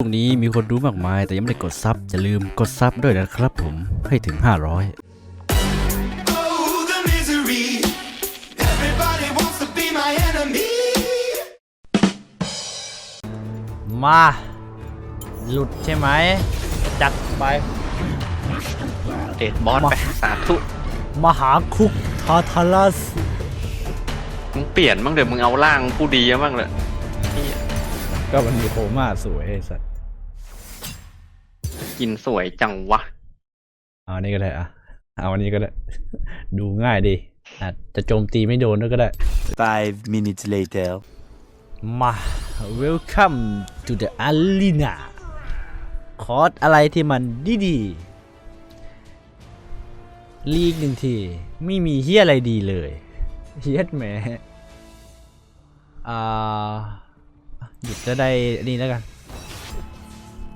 ช่วงนี้มีคนดูมากมายแต่ยังไม่ได้กดซับอย่าลืมกดซับด้วยนะครับผมให้ถึง 500 Oh, the misery. Everybody wants to be my enemy. มา หลุดใช่ไหม จัดไป เดดบอสไป สาธุ มหาคุกทาทารัส มึงเปลี่ยนบ้างเดี๋ยวมึงเอาร่างผู้ดีบ้างเลยก็มันมีโคม่าสวยไอ้สัตว์ กินสวยจังวะ เอาอันนี้ก็ได้อะเอาอันนี้ก็ได้ ดูง่ายดีอาจจะโจมตีไม่โดนด้วยก็ได้ Five minutes later. มา welcome to the arena คอร์สอะไรที่มันดีดีๆลีกหนึ่งที ไม่มีเฮียอะไรดีเลยเฮียดแหมอ่าหยุดจะได้อันนี้แล้วกัน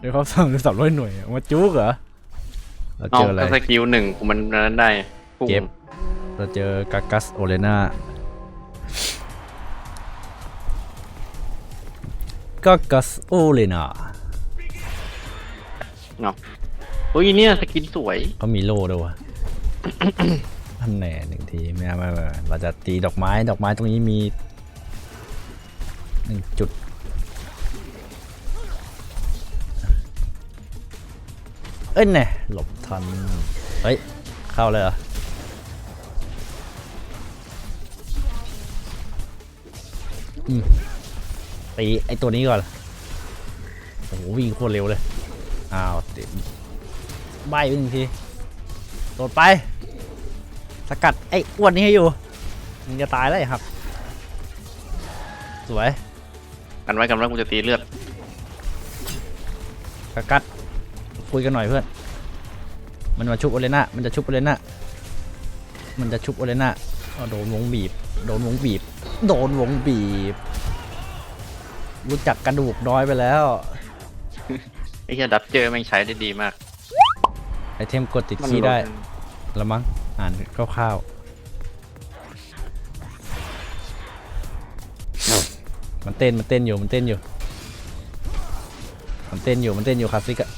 เดี๋ยวเขาสั่งสามร้อยหน่วยมาจุกเหรอเราเอาเจออะไรก็สกิลหนึ่งกูมันนั้นได้พุ่งเก็บ เราเจอกากัสโอเลนากากัสโอเลนาเนาะเฮ้ยเนี่ยสกินสวย เขามีโล่ด้วยวะท่านแหน่หนึ่งทีไม่เอาไม่เอาไม่เอาเราจะตีดอกไม้ ดอกไม้ตรงนี้มีหนึ่งจุด เอ้ยแน่หลบทัน เฮ้ย เข้าเลยเหรอ อืมตีไอตัวนี้ก่อน โอ้โหวิ่งโคตรเร็วเลย อ้าวติดใบไปหนึ่งทีโดดไป สกัดไอ้อ้วนนี้ให้อยู่ มึงจะตายแล้วไอ้ครับ สวย กันไว้กันไว้กูจะตีเลือดกากัด คุยกันหน่อยเพื่อน มันมาชุบโอเลน่ามันจะชุบโอเลน่ามันจะชุบโอเลน่าอ้าวโดนวงบีบ โดนวงบีบ โดนวงบีบ รู้จักกระดูกน้อยไปแล้วไอ้เหี้ยดับเจอแม่งใช้ได้ดีมาก ไอเทมกดติดคีย์ได้ละมั้งอ่านคร่าวๆมันเต้นมันเต้นอยู่มันเต้นอยู่ มันเต้นอยู่มันเต้นอยู่คลาสสิกอะ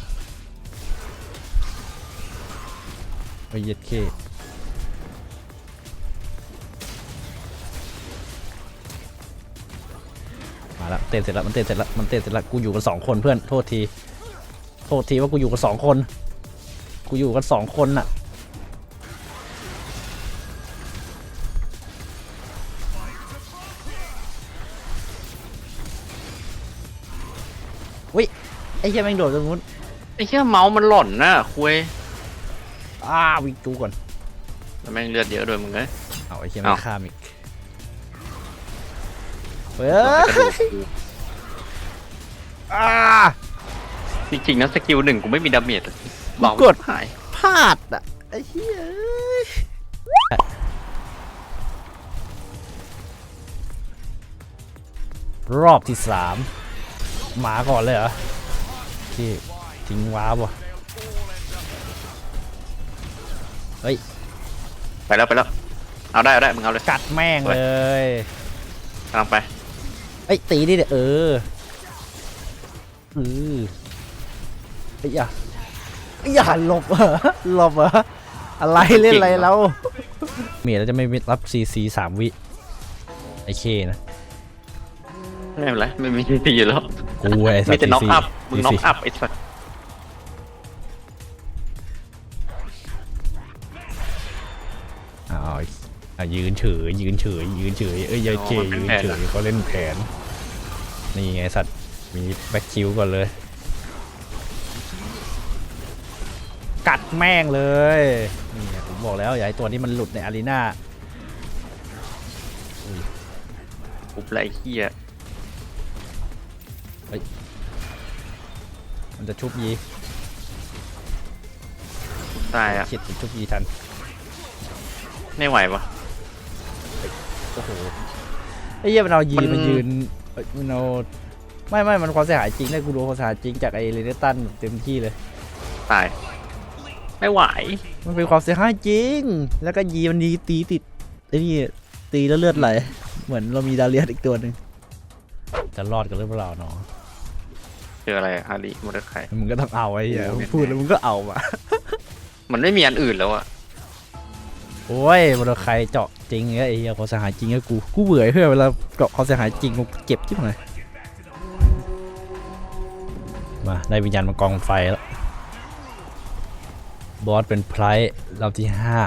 ไปเย็ดเคมาละเต้นเสร็จล้วมันเต้นเสร็จล้วมันเต้นเสร็จล้วกูอยู่กันสองคนเพื่อนโทษที โทษทีว่ากูอยู่กันสองคน กูอยู่กันสองคนน่ะวิไอ้เหี้ยแม่งโดดตรงนู้นไอ้เหี้ยเมาส์มันหล่นน่ะคุย อ้าวิ่งจูก่อนแล้วแม่งเลือดเยอะด้วยมึงเอ้ย เอาไอ้เหี้ยเอ้าแม่งฆ่ามอีกเฮ้กระดูยกกูอ้า จริงๆนะสกิลหนึ่งกูไม่มีดาเมจเลยเบากด หายพลาดอะไอ้เหี้ยรอบที่สามหมาก่อนเลยเหรอที่ทิ้งว้าบวะ เฮ้ย ไปแล้วไปแล้ว เอาได้เอาได้มึงเอาเลยกัดแม่งเลยกำลังไปไอ้ยตีดิเดี๋ยวเออเออไอ้ยอย่าไอ้ยอย่าหลบเหรอหลบเหรออะไรเล่นอะไรแล้วเมียเราจะไม่รับซีซีสามวิไอ้เคนะไม่เป็นไรไม่มีที่ตีอยู่แล้วกูไอ้สัมีตว์แต่น็อกซีอัพมึงน็อกซีอัพไอ้สัสอ้ อะยืนเฉยยืนเฉยยืนเฉยเอ้ยยายเคยืนเฉยเขาเล่นแผน นี่ไงสัตว์มีแบ็คคิวก่อนเลย กัดแม่งเลยนี่ไงผมบอกแล้วอย่าให้ตัวนี้มันหลุดในอารีนากูไรเหี้ยมันจะชุบยีตายอะคิดจะชุบยีทัน ไม่ไหวปะ โอ้โหไอ้เหี้ยมันเอายีมันมันยืนเอ้ยมันเอาไม่ไม่มันความเสียหายจริงได้กูดูความเสียหายจริงจากไอ้เรเนตันเต็มที่เลย ตาย ไม่ไหว มันเป็นความเสียหายจริง แล้วก็ยีมันยีตีติดไอ้นี่ตีแล้วเลือดไหล เหมือนเรามีดาเลียสอีกตัวหนึ่งจะรอดกันหรือเปล่าเนาะเจออะไรอะอารีมอเตอร์ไค มึงก็ต้องเอาไอ้เหี้ยโอ้มึไม่งพูดแล้วมึงก็เอามามันไม่มีอันอื่นแล้วอะ โอ้ยมันใครเจาะจริงเงี้ยไอ้เหี้ยความเสียหายจริงก็กู กูเบื่อเพื่อเวลาเจาะความเสียหายจริงกูเจ็บจิ๊บเลยมาได้วิญญาณมากองไฟแล้ว บอสเป็นไพร์รอบที่ห้า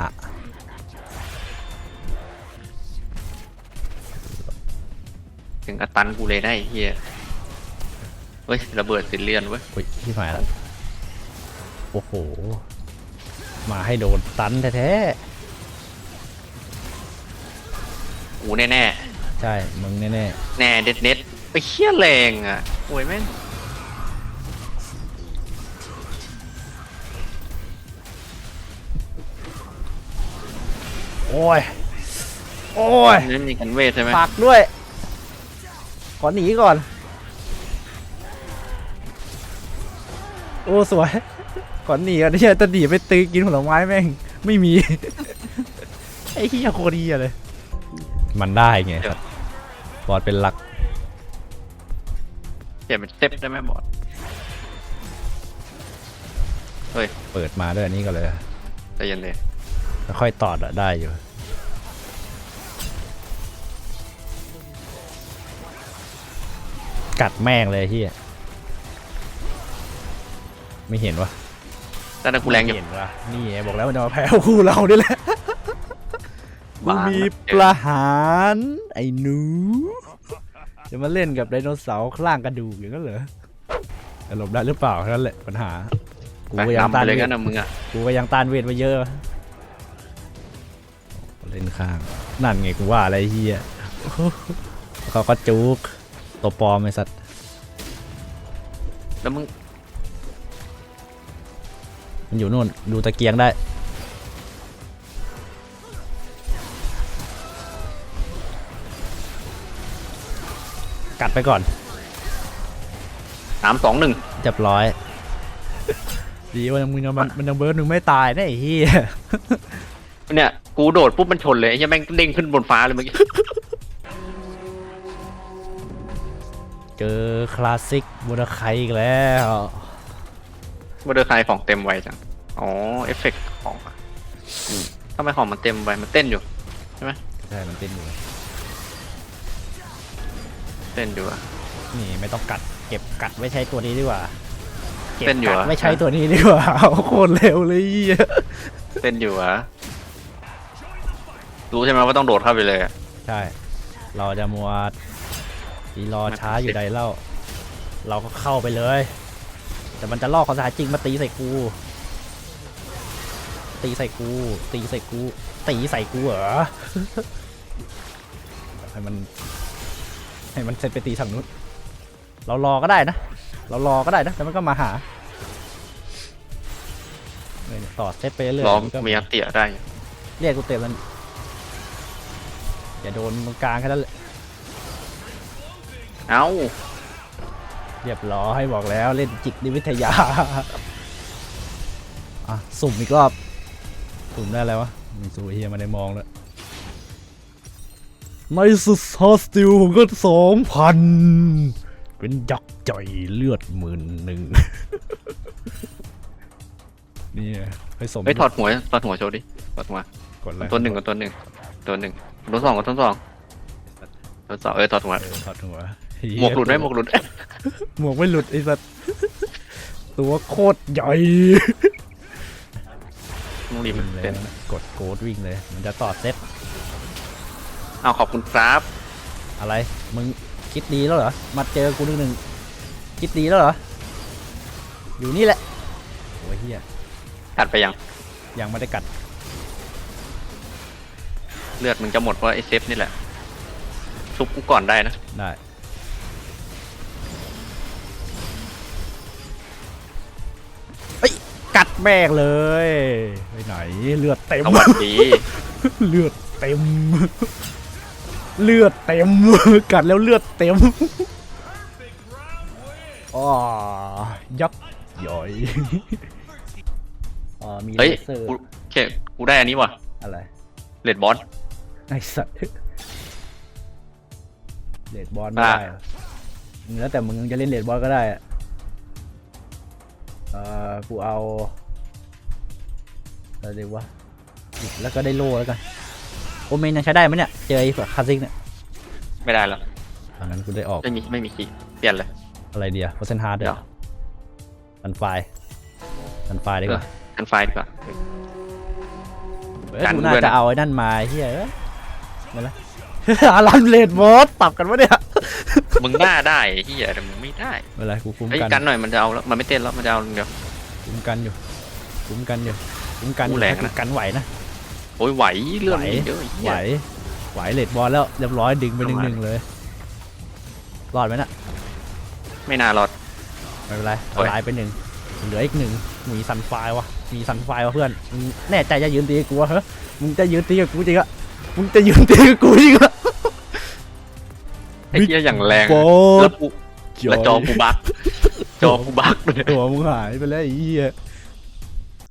ถึงอัตันกูเลยได้ไอ้เฮียเฮ้ยระเบิดสิเลียนเว้ย อุ้ยที่หายแล้ว โอ้โห มาให้โดนตันแท้ กูแน่แน่ๆใช่มึงแน่ๆแน่เด็ดเน็ตไปเคี้ยแรงอะโอ้ยแม่งๆโอ้ย โอ้ยไม่มีกันเวทใช่ไหมปักด้วย ขอหนีก่อน โอ้สวย ก่อนหนีก่อนที่จะหนีไปตื้อกินผลไม้แม่ง ไม่มี ไอ้เหี้ยโคตรเหี้ยเลย มันได้ไงครับบอสเป็นหลักเปลี่ยนเป็นสเต็ปได้ไหมบอสเฮ้ยเปิดมาด้วยอันนี้ก็เลยใจเย็นเลยค่อยๆตอดอะได้อยู่กัดแม่งเลยเฮียไม่เห็นวะแต่ถ้ากูแรงอยู่เห็นวะนี่ไงบอกแล้วมันจะมาแพ้คู่เรานี่แหละ กูบ้ามีนะประหาร ไอ้หนู จะมาเล่นกับไดโนเสาร์คล่างกระดูกอย่างนั้นเหรอจะหลบได้หรือเปล่าแค่นั้นแหละปัญหา กูไปก็ยังนำไปต้านเลยเวกัทนนะมึงอะกูก็ยังต้านเวทมาเยอะ เล่นข้าง นั่นไงกูว่าอะไรเฮียเขาก็จุกตัวปลอมไอ้สัตว์ แล้วมึง มันอยู่นู่น ดูตะเกียงได้ กัดไปก่อนสามสองหนึ่งเรียบร้อย ดีว่ามึงยังมันมันยังเบิร์ดหนึ่งไม่ตายนะไอ้เฮียเนี่ยกูโดดปุ๊บมันชนเลยไอ้เหี้ยแม่งเด้งขึ้นบนฟ้าเลยเมื่อกี้ เจอคลาสสิกบูราไคอีกแล้วมอเตอร์ไคของเต็มไวจัง อ๋อ เอฟเฟกต์ของอะอืมทำไมของมันเต็มไวมันเต้นอยู่ ใช่มันเต้นอยู่ เต้นอยู่อะนี่ไม่ต้องกัด เก็บกัดไว้ใช้ตัวนี้ดีกว่า เก็บเต้นอยู่กัดเหรอ ไว้ใช้ตัวนี้ดีกว่าเอาโคตรเร็วเลยเหี้ยเต้นอยู่อะรู้ใช่ไหมว่าต้องโดดเข้าไปเลยอะใช่ เราจะมัวตีรอช้าอยู่ใดเล่า เราก็เข้าไปเลย แต่มันจะลอกเขาสายจริงมาตีใส่กู ตีใส่กู ตีใส่กู ตีใส่กูเหรอ ให้มัน ให้มันเสร็จไปตีทางนู้นเรารอก็ได้นะ เรารอก็ได้นะแต่มันก็มาหาเนี่ยต่อเซตไปเรื่อยรอๆมันก็มีอันเตียได้อยู่เรียกกูเตะมันอย่าโดนตรงกลางแค่นั้นแหละเอ้าเรียบร้อยบอกแล้วเล่นจิตนิวิทยาอะสุ่มอีกรอบสุ่มได้แล้ววะมีสูเฮียมาได้มองแล้ว ในสุดฮอสติลผมก็สองพันเป็นยักษ์ใจเลือดหมื่นหนึ่งนี่ไงให้สมเฮ้ยถอดหัวถอดหัวโชว์ดิถอดหัวกดเลยตัวหนึ่งกับตัวหนึ่งตัวหนึ่งตัวสองกับตัวสองตัวสองเออถอดหัวเออถอดหัวหมวกหลุดไหมหมวกหลุดหมวกไม่หลุดไอ้สัสตัวโคตรใหญ่ต้องรีบวิ่งเลยเต้นนะกดโกดวิ่งเลย มันจะต่อเซต เอาขอบคุณครับ อะไร มึงคิดดีแล้วเหรอ มาเจอกูหนึ่งหนึ่งคิดดีแล้วเหรอ อยู่นี่แหละ โอ้ยเฮียกัดไปยัง ยังไม่ได้กัด เลือดมึงจะหมดเพราะไอ้เซฟนี่แหละ ชุบกูก่อนได้นะ ได้เอ้ยกัดแม่งเลยไปไหนเลือดเต็ม สวัสดี เลือดเต็ม เลือดเต็มกัดแล้วเลือดเต็มอ๋อยักษ์ใหญ่อ๋อมีเลเฮ้ยเซอร์กูแค่กูได้อันนี้ว่ะอะไรเลดบอส ไอสัตว์เลดบอลไม่อะได้เหรอแล้วแต่มึงจะเล่นเลดบอลก็ได้อะเอ่อกูเอาอะไรดีวะ แล้วก็ได้โล่แล้วกัน โอเมนยังใช้ได้ไหมเนี่ย เจอไอ้คาซิกเนี่ยไม่ได้แล้วอันนั้นกูได้ออกไม่มีไม่มีคีย์เปลี่ยนเลย อะไรเดียเปอร์เซ็นต์ฮาร์ดเดี๋ยวดันไฟล์ดันไฟล์ดีกว่ากันไฟดีกว่า เอ้ยกันกูน่าด้วยนะจะเอาไอ้นั่นมาเฮียเอ้ยมาละ อารันเลดบอสปรับกันวะเนี่ยมึงหน้าได้ไอ้เฮียแต่มึงไม่ได้ไม่เป็นไรกูคุ้มไอ้ยกันกันหน่อยมันจะเอาแล้วมันไม่เต้นแล้วมันจะเอาเดียว คุ้มกันอยู่คุ้มกันอยู่คุ้มกันอกูยู่แรงให้กูนะกันไหวนะ โอ้ยไหวเรื่องไหวนี้เยอะไอ้เหี้ไหวยไหวเลดบอลแล้วเรียบร้อยดึงไปหประนึ่งมาณหนึ่งเลยรอดไหมน่ะไม่น่ารอดไม่เป็นไรโอ้ยลายไปหนึ่งเหลืออีกหนึ่งมีซันไฟล์วะมีซันไฟล์วะเพื่อนมึงแน่ใจจะยืนตีกับกูวะเฮ้ยมึงจะยืนตีกับกูจริงอะมึงจะยืนตีกับกูจริงอะไอ้เหี้ยอย่างแรงโบแล้วกูแล้วจอกูบักจอกูบักเลยตัวมึงหายไปแล้วไอ้เหี้ย